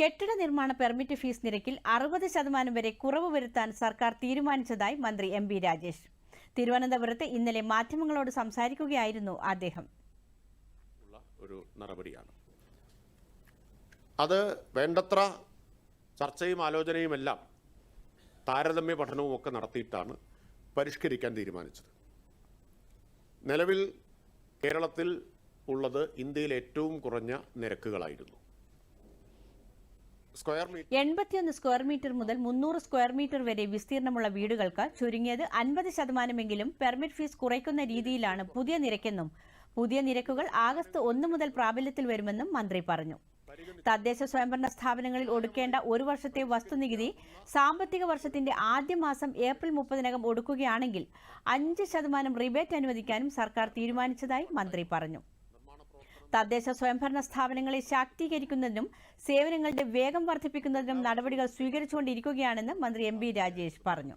കെട്ടിട നിർമ്മാണ permit fees നിരക്കിൽ അറുപത് ശതമാനം വരെ കുറവ് വരുത്താൻ സർക്കാർ തീരുമാനിച്ചതായി മന്ത്രി എം രാജേഷ്. തിരുവനന്തപുരത്ത് ഇന്നലെ മാധ്യമങ്ങളോട് സംസാരിക്കുകയായിരുന്നു അദ്ദേഹം. ഒരു അത് വേണ്ടത്ര ചർച്ചയും ആലോചനയുമെല്ലാം താരതമ്യ പഠനവും ഒക്കെ നടത്തിയിട്ടാണ് പരിഷ്കരിക്കാൻ തീരുമാനിച്ചത്. നിലവിൽ കേരളത്തിൽ ഉള്ളത് ഇന്ത്യയിൽ ഏറ്റവും കുറഞ്ഞ നിരക്കുകളായിരുന്നു. എൺപത്തിയൊന്ന് സ്ക്വയർ മീറ്റർ മുതൽ മുന്നൂറ് സ്ക്വയർ മീറ്റർ വരെ വിസ്തീർണമുള്ള വീടുകൾക്ക് ചുരുങ്ങിയത് അൻപത് ശതമാനമെങ്കിലും പെർമിറ്റ് ഫീസ് കുറയ്ക്കുന്ന രീതിയിലാണ് പുതിയ നിരക്കെന്നും പുതിയ നിരക്കുകൾ ആഗസ്റ്റ് ഒന്ന് മുതൽ പ്രാബല്യത്തിൽ വരുമെന്നും മന്ത്രി പറഞ്ഞു. തദ്ദേശ സ്വയംഭരണ സ്ഥാപനങ്ങളിൽ ഒടുക്കേണ്ട ഒരു വർഷത്തെ വസ്തുനികുതി സാമ്പത്തിക വർഷത്തിന്റെ ആദ്യ മാസം ഏപ്രിൽ മുപ്പതിനകം ഒടുക്കുകയാണെങ്കിൽ അഞ്ച് ശതമാനം റിബേറ്റ് അനുവദിക്കാനും സർക്കാർ തീരുമാനിച്ചതായി മന്ത്രി പറഞ്ഞു. തദ്ദേശ സ്വയംഭരണ സ്ഥാപനങ്ങളെ ശാക്തീകരിക്കുന്നതിനും സേവനങ്ങളുടെ വേഗം വർദ്ധിപ്പിക്കുന്നതിനും നടപടികൾ സ്വീകരിച്ചുകൊണ്ടിരിക്കുകയാണെന്ന് മന്ത്രി എം രാജേഷ് പറഞ്ഞു